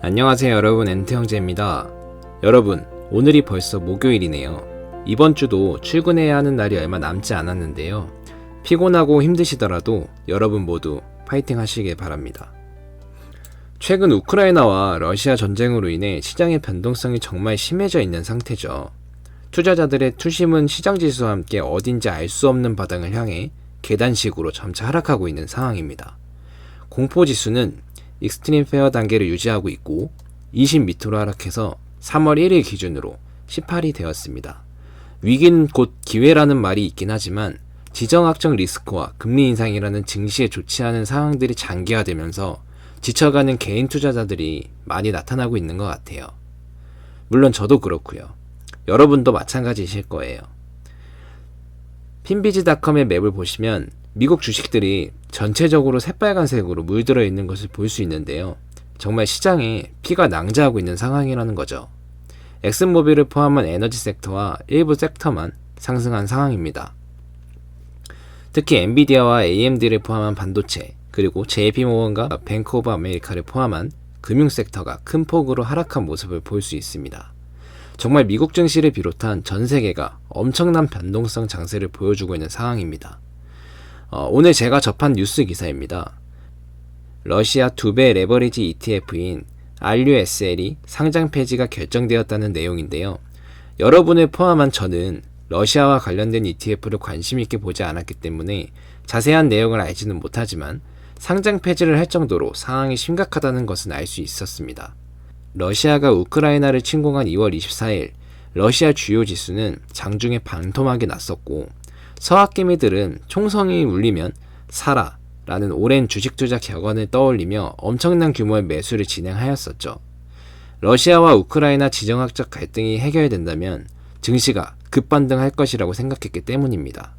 안녕하세요 여러분 엔트 형제입니다. 여러분 오늘이 벌써 목요일이네요. 이번 주도 출근해야 하는 날이 얼마 남지 않았는데요. 피곤하고 힘드시더라도 여러분 모두 파이팅 하시길 바랍니다. 최근 우크라이나와 러시아 전쟁으로 인해 시장의 변동성이 정말 심해져 있는 상태죠. 투자자들의 투심은 시장 지수와 함께 어딘지 알 수 없는 바닥을 향해 계단식으로 점차 하락하고 있는 상황입니다. 공포 지수는 익스트림 페어 단계를 유지하고 있고 20 밑으로 하락해서 3월 1일 기준으로 18이 되었습니다. 위기는 곧 기회라는 말이 있긴 하지만 지정학적 리스크와 금리 인상이라는 증시에 좋지 않은 상황들이 장기화되면서 지쳐가는 개인 투자자들이 많이 나타나고 있는 것 같아요. 물론 저도 그렇고요. 여러분도 마찬가지이실 거예요. 핀비지닷컴의 맵을 보시면 미국 주식들이 전체적으로 새빨간색으로 물들어 있는 것을 볼 수 있는데요. 정말 시장에 피가 낭자하고 있는 상황이라는 거죠. 엑슨모빌을 포함한 에너지 섹터와 일부 섹터만 상승한 상황입니다. 특히 엔비디아와 AMD를 포함한 반도체, 그리고 JP모건과 뱅크 오브 아메리카를 포함한 금융 섹터가 큰 폭으로 하락한 모습을 볼 수 있습니다. 정말 미국 증시를 비롯한 전 세계가 엄청난 변동성 장세를 보여주고 있는 상황입니다. 어, 오늘 제가 접한 뉴스 기사입니다. 러시아 두 배 레버리지 ETF인 RUSL이 상장 폐지가 결정되었다는 내용인데요. 여러분을 포함한 저는 러시아와 관련된 ETF를 관심 있게 보지 않았기 때문에 자세한 내용을 알지는 못하지만 상장 폐지를 할 정도로 상황이 심각하다는 것은 알 수 있었습니다. 러시아가 우크라이나를 침공한 2월 24일 러시아 주요 지수는 장중에 반토막이 났었고 서학개미들은 총성이 울리면 사라 라는 오랜 주식 투자 격언을 떠올리며 엄청난 규모의 매수를 진행하였었죠. 러시아와 우크라이나 지정학적 갈등이 해결된다면 증시가 급반등할 것이라고 생각했기 때문입니다.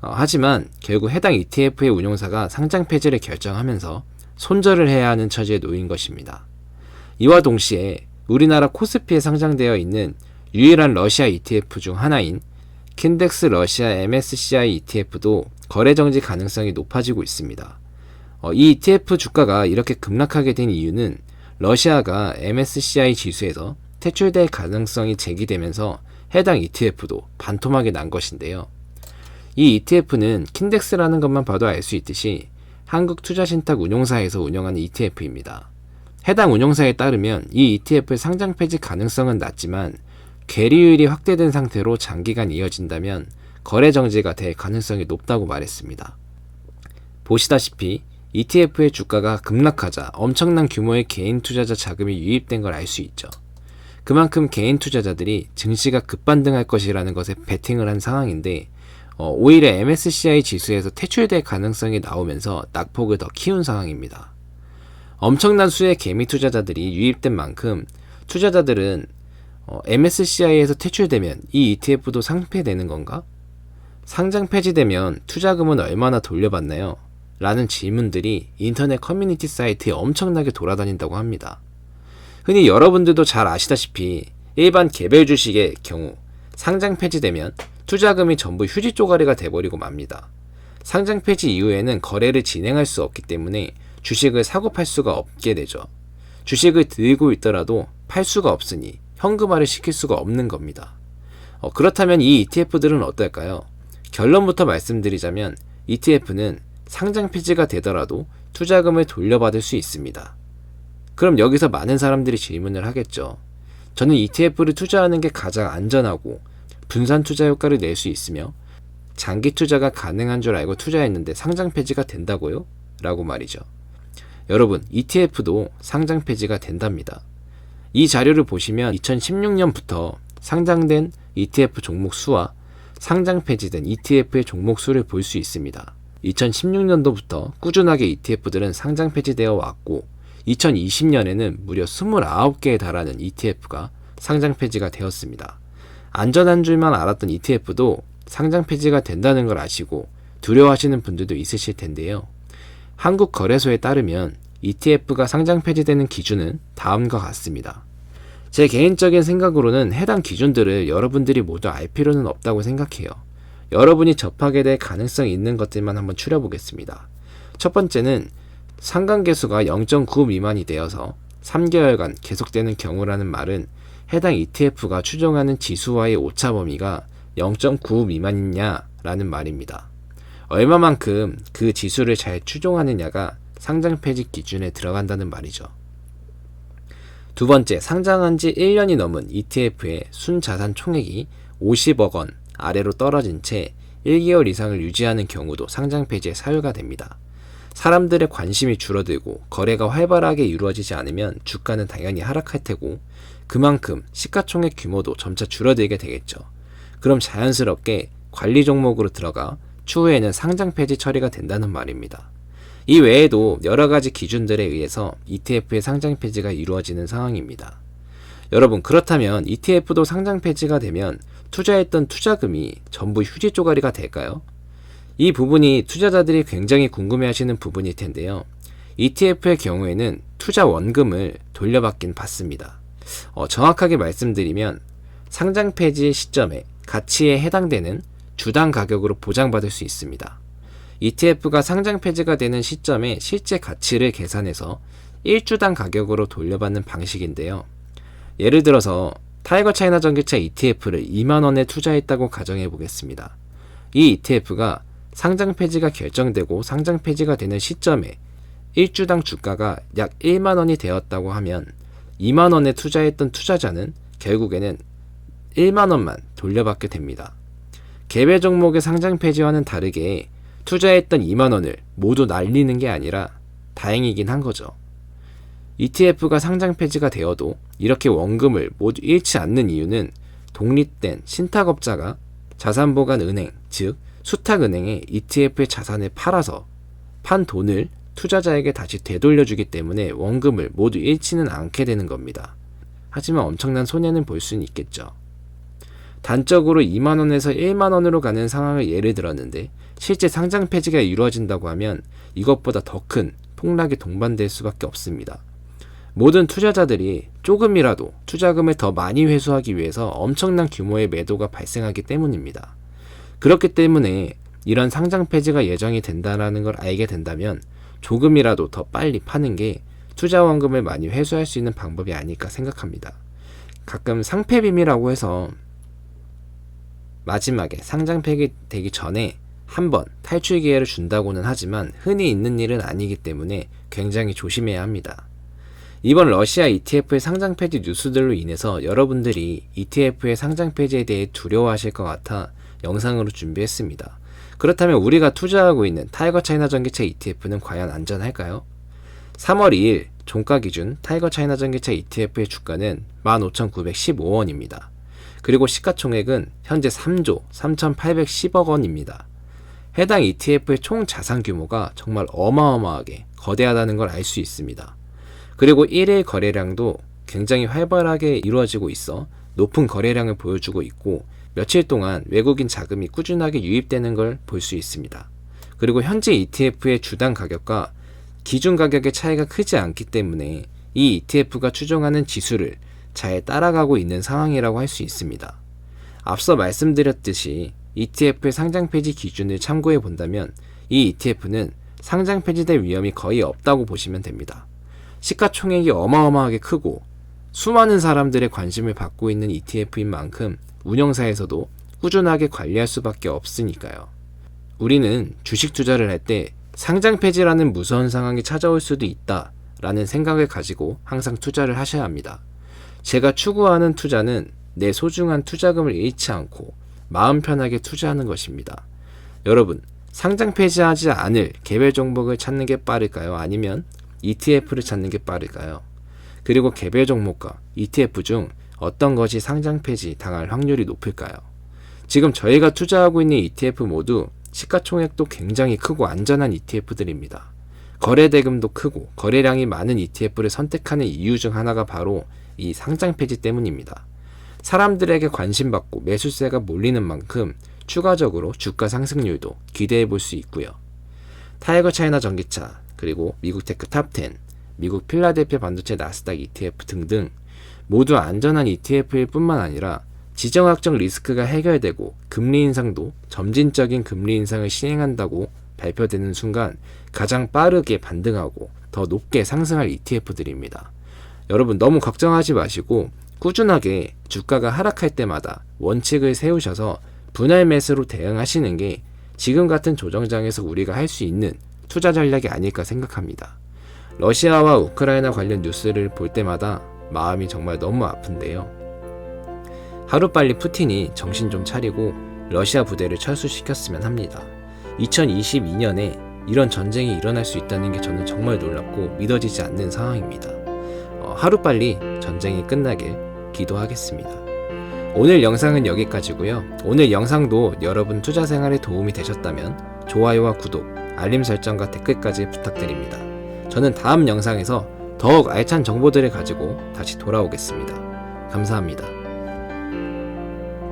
어, 하지만 결국 해당 ETF의 운용사가 상장 폐지를 결정하면서 손절을 해야 하는 처지에 놓인 것입니다. 이와 동시에 우리나라 코스피에 상장되어 있는 유일한 러시아 ETF 중 하나인 킨덱스 러시아 MSCI ETF도 거래 정지 가능성이 높아지고 있습니다. 어, 이 ETF 주가가 이렇게 급락하게 된 이유는 러시아가 MSCI 지수에서 퇴출될 가능성이 제기되면서 해당 ETF도 반토막이 난 것인데요. 이 ETF는 킨덱스라는 것만 봐도 알 수 있듯이 한국 투자신탁 운용사에서 운영하는 ETF입니다. 해당 운용사에 따르면 이 ETF의 상장 폐지 가능성은 낮지만 괴리율이 확대된 상태로 장기간 이어진다면 거래 정지가 될 가능성이 높다고 말했습니다. 보시다시피 ETF의 주가가 급락하자 엄청난 규모의 개인 투자자 자금이 유입된 걸 알 수 있죠. 그만큼 개인 투자자들이 증시가 급반등할 것이라는 것에 베팅을 한 상황인데 어, 오히려 MSCI 지수에서 퇴출될 가능성이 나오면서 낙폭을 더 키운 상황입니다. 엄청난 수의 개미 투자자들이 유입된 만큼 투자자들은 어, MSCI에서 퇴출되면 이 ETF도 상폐되는 건가? 상장 폐지되면 투자금은 얼마나 돌려받나요? 라는 질문들이 인터넷 커뮤니티 사이트에 엄청나게 돌아다닌다고 합니다. 흔히 여러분들도 잘 아시다시피 일반 개별 주식의 경우 상장 폐지되면 투자금이 전부 휴지 쪼가리가 돼버리고 맙니다. 상장 폐지 이후에는 거래를 진행할 수 없기 때문에 주식을 사고 팔 수가 없게 되죠. 주식을 들고 있더라도 팔 수가 없으니 현금화를 시킬 수가 없는 겁니다. 어, 그렇다면 이 ETF들은 어떨까요? 결론부터 말씀드리자면 ETF는 상장 폐지가 되더라도 투자금을 돌려받을 수 있습니다. 그럼 여기서 많은 사람들이 질문을 하겠죠. 저는 ETF를 투자하는 게 가장 안전하고 분산 투자 효과를 낼 수 있으며 장기 투자가 가능한 줄 알고 투자했는데 상장 폐지가 된다고요? 라고 말이죠. 여러분, ETF도 상장 폐지가 된답니다. 이 자료를 보시면 2016년부터 상장된 ETF 종목 수와 상장 폐지된 ETF의 종목 수를 볼 수 있습니다. 2016년도부터 꾸준하게 ETF들은 상장 폐지되어 왔고 2020년에는 무려 29개에 달하는 ETF가 상장 폐지가 되었습니다. 안전한 줄만 알았던 ETF도 상장 폐지가 된다는 걸 아시고 두려워하시는 분들도 있으실 텐데요. 한국 거래소에 따르면 ETF가 상장 폐지되는 기준은 다음과 같습니다. 제 개인적인 생각으로는 해당 기준들을 여러분들이 모두 알 필요는 없다고 생각해요. 여러분이 접하게 될 가능성이 있는 것들만 한번 추려보겠습니다. 첫 번째는 상관계수가 0.9 미만이 되어서 3개월간 계속되는 경우라는 말은 해당 ETF가 추종하는 지수와의 오차 범위가 0.9 미만이냐라는 말입니다. 얼마만큼 그 지수를 잘 추종하느냐가 상장 폐지 기준에 들어간다는 말이죠. 두 번째, 상장한 지 1년이 넘은 ETF의 순자산 총액이 50억 원 아래로 떨어진 채 1개월 이상을 유지하는 경우도 상장 폐지에 사유가 됩니다. 사람들의 관심이 줄어들고 거래가 활발하게 이루어지지 않으면 주가는 당연히 하락할 테고 그만큼 시가총액 규모도 점차 줄어들게 되겠죠. 그럼 자연스럽게 관리 종목으로 들어가 추후에는 상장 폐지 처리가 된다는 말입니다. 이 외에도 여러 가지 기준들에 의해서 ETF의 상장 폐지가 이루어지는 상황입니다. 여러분, 그렇다면 ETF도 상장 폐지가 되면 투자했던 투자금이 전부 휴지 쪼가리가 될까요? 이 부분이 투자자들이 굉장히 궁금해 하시는 부분일 텐데요. ETF의 경우에는 투자 원금을 돌려받긴 받습니다. 어, 정확하게 말씀드리면 상장 폐지 시점에 가치에 해당되는 주당 가격으로 보장받을 수 있습니다. ETF가 상장 폐지가 되는 시점에 실제 가치를 계산해서 1주당 가격으로 돌려받는 방식인데요. 예를 들어서 타이거 차이나 전기차 ETF를 2만원에 투자했다고 가정해 보겠습니다. 이 ETF가 상장 폐지가 결정되고 상장 폐지가 되는 시점에 1주당 주가가 약 1만원이 되었다고 하면 2만원에 투자했던 투자자는 결국에는 1만원만 돌려받게 됩니다. 개별 종목의 상장 폐지와는 다르게 투자했던 2만 원을 모두 날리는 게 아니라 다행이긴 한 거죠. ETF가 상장 폐지가 되어도 이렇게 원금을 모두 잃지 않는 이유는 독립된 신탁업자가 자산보관 은행, 즉 수탁은행에 ETF의 자산을 팔아서 판 돈을 투자자에게 다시 되돌려주기 때문에 원금을 모두 잃지는 않게 되는 겁니다. 하지만 엄청난 손해는 볼 수는 있겠죠. 단적으로 2만원에서 1만원으로 가는 상황을 예를 들었는데 실제 상장 폐지가 이루어진다고 하면 이것보다 더 큰 폭락이 동반될 수밖에 없습니다. 모든 투자자들이 조금이라도 투자금을 더 많이 회수하기 위해서 엄청난 규모의 매도가 발생하기 때문입니다. 그렇기 때문에 이런 상장 폐지가 예정이 된다는 걸 알게 된다면 조금이라도 더 빨리 파는 게 투자 원금을 많이 회수할 수 있는 방법이 아닐까 생각합니다. 가끔 상폐빔이라고 해서 마지막에 상장 폐기 되기 전에 한 번 탈출 기회를 준다고는 하지만 흔히 있는 일은 아니기 때문에 굉장히 조심해야 합니다. 이번 러시아 ETF의 상장 폐지 뉴스들로 인해서 여러분들이 ETF의 상장 폐지에 대해 두려워하실 것 같아 영상으로 준비했습니다. 그렇다면 우리가 투자하고 있는 타이거 차이나 전기차 ETF는 과연 안전할까요? 3월 2일 종가 기준 타이거 차이나 전기차 ETF의 주가는 15,915원입니다. 그리고 시가총액은 현재 3조 3,810억 원입니다. 해당 ETF의 총 자산 규모가 정말 어마어마하게 거대하다는 걸 알 수 있습니다. 그리고 1일 거래량도 굉장히 활발하게 이루어지고 있어 높은 거래량을 보여주고 있고 며칠 동안 외국인 자금이 꾸준하게 유입되는 걸 볼 수 있습니다. 그리고 현재 ETF의 주당 가격과 기준 가격의 차이가 크지 않기 때문에 이 ETF가 추종하는 지수를 잘 따라가고 있는 상황이라고 할 수 있습니다. 앞서 말씀드렸듯이 ETF의 상장 폐지 기준을 참고해 본다면 이 ETF는 상장 폐지될 위험이 거의 없다고 보시면 됩니다. 시가총액이 어마어마하게 크고 수많은 사람들의 관심을 받고 있는 ETF인 만큼 운영사에서도 꾸준하게 관리할 수밖에 없으니까요. 우리는 주식 투자를 할 때 상장 폐지라는 무서운 상황이 찾아올 수도 있다 라는 생각을 가지고 항상 투자를 하셔야 합니다. 제가 추구하는 투자는 내 소중한 투자금을 잃지 않고 마음 편하게 투자하는 것입니다. 여러분, 상장 폐지하지 않을 개별 종목을 찾는 게 빠를까요? 아니면 ETF를 찾는 게 빠를까요? 그리고 개별 종목과 ETF 중 어떤 것이 상장 폐지 당할 확률이 높을까요? 지금 저희가 투자하고 있는 ETF 모두 시가총액도 굉장히 크고 안전한 ETF들입니다. 거래 대금도 크고 거래량이 많은 ETF를 선택하는 이유 중 하나가 바로 이 상장 폐지 때문입니다. 사람들에게 관심받고 매수세가 몰리는 만큼 추가적으로 주가 상승률도 기대해 볼 수 있고요. 타이거 차이나 전기차, 그리고 미국 테크 탑10, 미국 필라델피아 반도체 나스닥 ETF 등등 모두 안전한 ETF일 뿐만 아니라 지정학적 리스크가 해결되고 금리 인상도 점진적인 금리 인상을 시행한다고 발표되는 순간 가장 빠르게 반등하고 더 높게 상승할 ETF들입니다. 여러분 너무 걱정하지 마시고 꾸준하게 주가가 하락할 때마다 원칙을 세우셔서 분할 매수로 대응하시는 게 지금 같은 조정장에서 우리가 할 수 있는 투자 전략이 아닐까 생각합니다. 러시아와 우크라이나 관련 뉴스를 볼 때마다 마음이 정말 너무 아픈데요. 하루빨리 푸틴이 정신 좀 차리고 러시아 부대를 철수시켰으면 합니다. 2022년에 이런 전쟁이 일어날 수 있다는 게 저는 정말 놀랍고 믿어지지 않는 상황입니다. 어, 하루빨리 전쟁이 끝나길 기도하겠습니다. 오늘 영상은 여기까지고요. 오늘 영상도 여러분 투자 생활에 도움이 되셨다면 좋아요와 구독, 알림 설정과 댓글까지 부탁드립니다. 저는 다음 영상에서 더욱 알찬 정보들을 가지고 다시 돌아오겠습니다. 감사합니다.